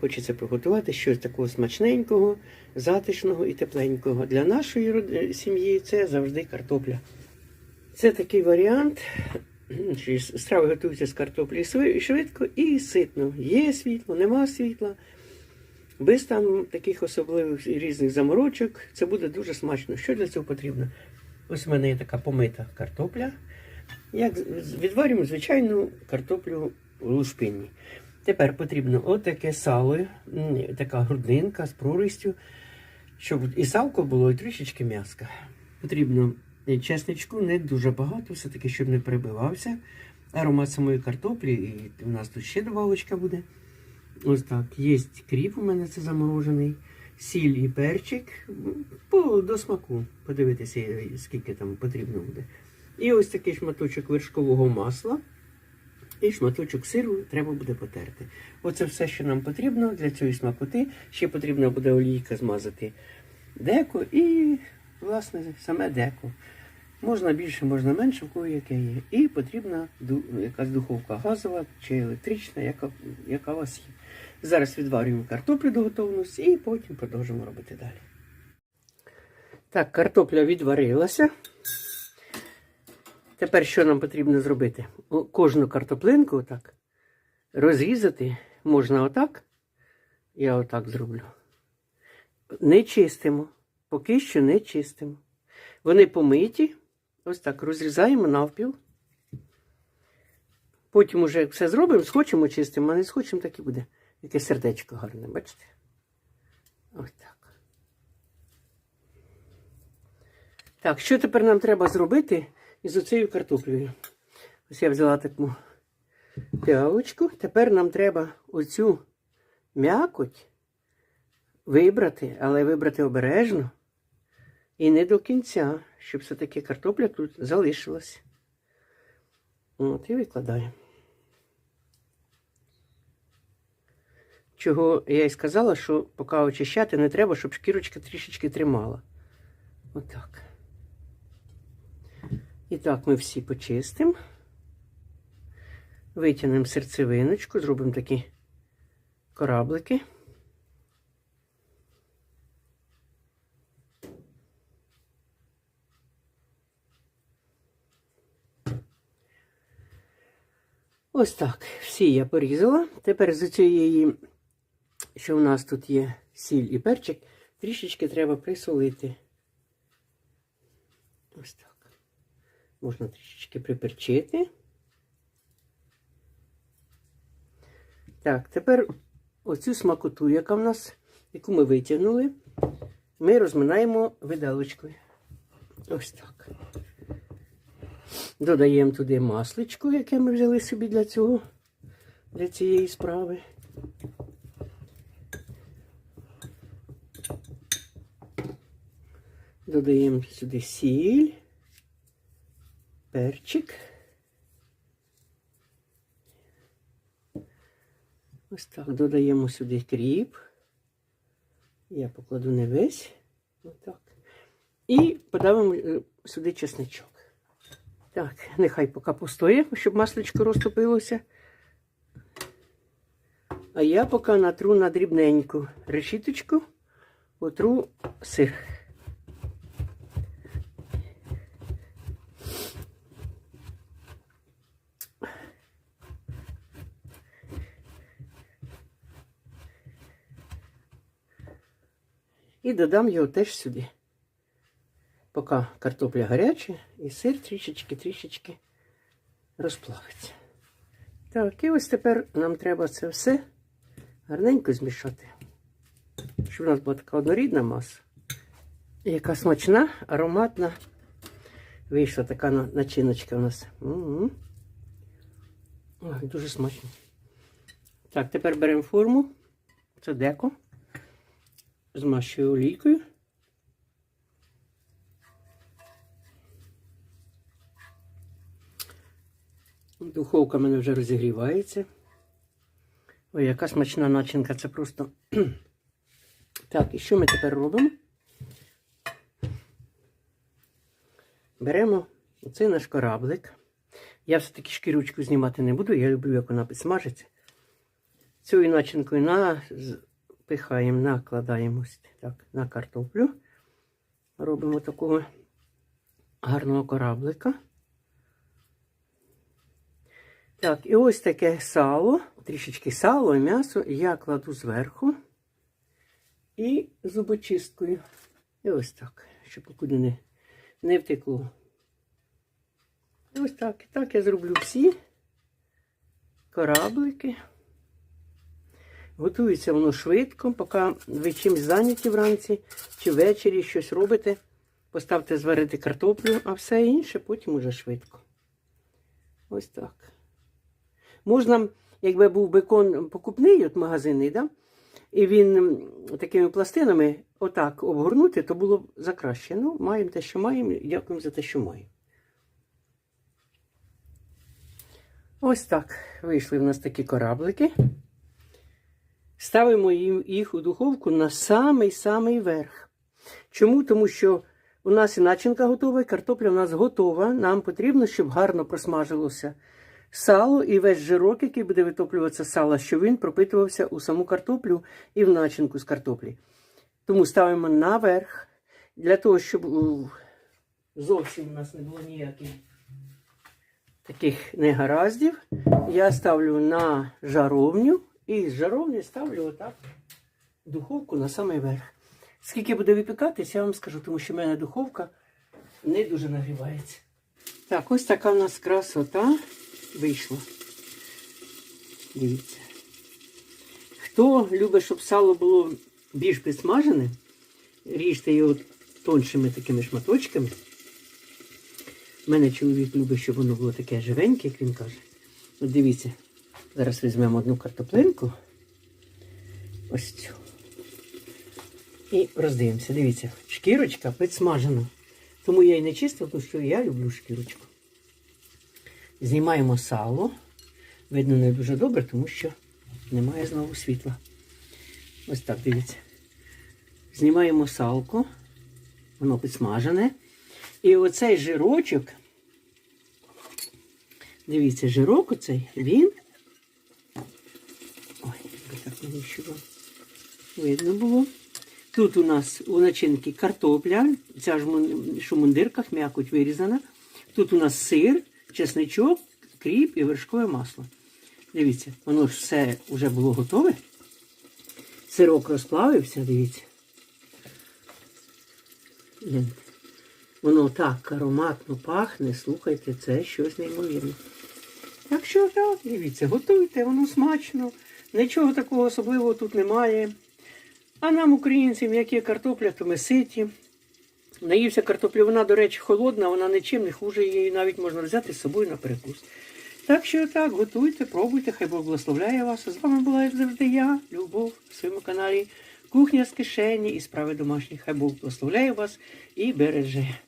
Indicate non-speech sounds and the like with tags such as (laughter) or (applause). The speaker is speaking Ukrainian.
хочеться приготувати щось такого смачненького, затишного і тепленького. Для нашої сім'ї це завжди картопля. Це такий варіант. Страви готуються з картоплі швидко і ситно. Є світло, нема світла. Без там таких особливих різних заморочок. Це буде дуже смачно. Що для цього потрібно? Ось у мене є така помита картопля. Як відварюємо звичайну картоплю у лушпинні. Тепер потрібно отаке сало, така грудинка з прористю, щоб і салко було, і трішечки м'яска. Потрібно е, чесничку, не дуже багато, все-таки, щоб не перебивався. Аромат самої картоплі, і у нас тут ще добавочка буде. Ось так. Є кріп, у мене це заморожений, сіль і перчик. По, до смаку. Подивитися, е, скільки там потрібно буде. І ось такий шматочок вершкового масла. І шматочок сиру треба буде потерти. Оце все, що нам потрібно для цієї смакоти. Ще потрібно буде олійка змазати деко і, власне, саме деко. Можна більше, можна менше, в кого яке є. І потрібна якась духовка газова чи електрична, яка, яка у вас є. Зараз відварюємо картоплю до готовності і потім продовжимо робити далі. Так, картопля відварилася. Тепер що нам потрібно зробити? Кожну картоплинку отак розрізати можна отак. Я отак зроблю. Не чистимо. Поки що не чистимо. Вони помиті. Ось так розрізаємо навпіл. Потім уже все зробимо, схочемо чистимо, а не схочемо, так і буде. Яке сердечко гарне, бачите? Ось так. Так, що тепер нам треба зробити із оцією картоплею? Ось я взяла таку піалочку. Тепер нам треба оцю м'якоть вибрати, але вибрати обережно і не до кінця, щоб все-таки картопля тут залишилась. От, і викладаємо. Чого я й сказала, що поки очищати не треба, щоб шкірочка трішечки тримала. Отак. І так ми всі почистимо. Витягнемо серцевиночку, зробимо такі кораблики. Ось так. Всі я порізала. Тепер з цієї, що у нас тут є сіль і перчик, трішечки треба присолити. Ось так. Можна трішечки приперчити. Так, тепер оцю смакоту, яка в нас, яку ми витягнули, ми розминаємо виделочкою. Ось так. Додаємо туди масличко, яке ми взяли собі для цього, для цієї справи. Додаємо сюди сіль, перчик. Ось так, додаємо сюди кріп. Я покладу не весь. Отак. І подавимо е, сюди чесничок. Так, нехай поки постоє, щоб масличко розтопилося. А я поки натру на дрібненьку решіточку, отру сир. І додам його теж сюди. Поки картопля гаряча і сир трішечки-трішечки розплавиться. Так, і ось тепер нам треба це все гарненько змішати. Щоб у нас була така однорідна маса. Яка смачна, ароматна. Вийшла така начиночка у нас. Ой, дуже смачно. Так, тепер беремо форму. Це деко. Змащую олійкою. Духовка в мене вже розігрівається. Ой, яка смачна начинка, це просто. (clears throat) так, і що ми тепер робимо? Беремо оцей наш кораблик. Я все-таки шкірючку знімати не буду, я люблю, як вона підсмажиться. Цією начинкою напихаємо, накладаємо ось так, на картоплю. Робимо такого гарного кораблика. Так, і ось таке сало, трішечки сало і м'ясо я кладу зверху і зубочисткою. І ось так, щоб нікуди не, не втекло. І ось так. І так я зроблю всі кораблики. Готується воно швидко, поки ви чимось зайняті вранці чи ввечері щось робите. Поставте зварити картоплю, а все інше потім уже швидко. Ось так. Можна, якби був бекон покупний, от магазинний, да? і він такими пластинами отак обгорнути, то було б за краще. Ну, маємо те, що маємо, дякуємо за те, що маємо. Ось так вийшли в нас такі кораблики. Ставимо їх у духовку на самий-самий верх. Чому? Тому що у нас і начинка готова, і картопля у нас готова. Нам потрібно, щоб гарно просмажилося сало і весь жирок, який буде витоплюватися з сала, щоб він пропитувався у саму картоплю і в начинку з картоплі. Тому ставимо наверх, для того, щоб зовсім у нас не було ніяких таких негараздів. Я ставлю на жаровню і з жаровні ставлю отак духовку на самий верх. Скільки буде випікатись, я вам скажу, тому що в мене духовка не дуже нагрівається. Так, ось така в нас красота вийшла. Дивіться. Хто любить, щоб сало було більш підсмажене, ріжте його тоншими такими шматочками. У мене чоловік любить, щоб воно було таке живеньке, як він каже. От дивіться, зараз візьмемо одну картоплинку. Ось цю. І роздивимося. Дивіться, шкірочка підсмажена. Тому я і не чистив, тому що я люблю шкірочку. Знімаємо сало. Видно не дуже добре, тому що немає знову світла. Ось так, дивіться. Знімаємо салко. Воно підсмажене. І оцей жирочок, дивіться, жирок оцей, він. Ще вам видно було. Тут у нас у начинки картопля, ця ж мундирках м'якоть вирізана. Тут у нас сир, чесничок, кріп і вершкове масло. Дивіться, воно ж все вже було готове. Сирок розплавився, дивіться. Воно так ароматно пахне, слухайте, це щось неймовірне. Так що так, дивіться, готуйте, воно смачно. Нічого такого особливого тут немає. А нам, українцям, як є картопля, то ми ситі. Наївся картоплі, вона, до речі, холодна, вона нічим не хуже, її навіть можна взяти з собою на перекус. Так що так, готуйте, пробуйте, хай Бог благословляє вас. З вами була як завжди я, Любов, в своєму каналі Кухня з кишені і справи домашні. Хай Бог благословляє вас і береже.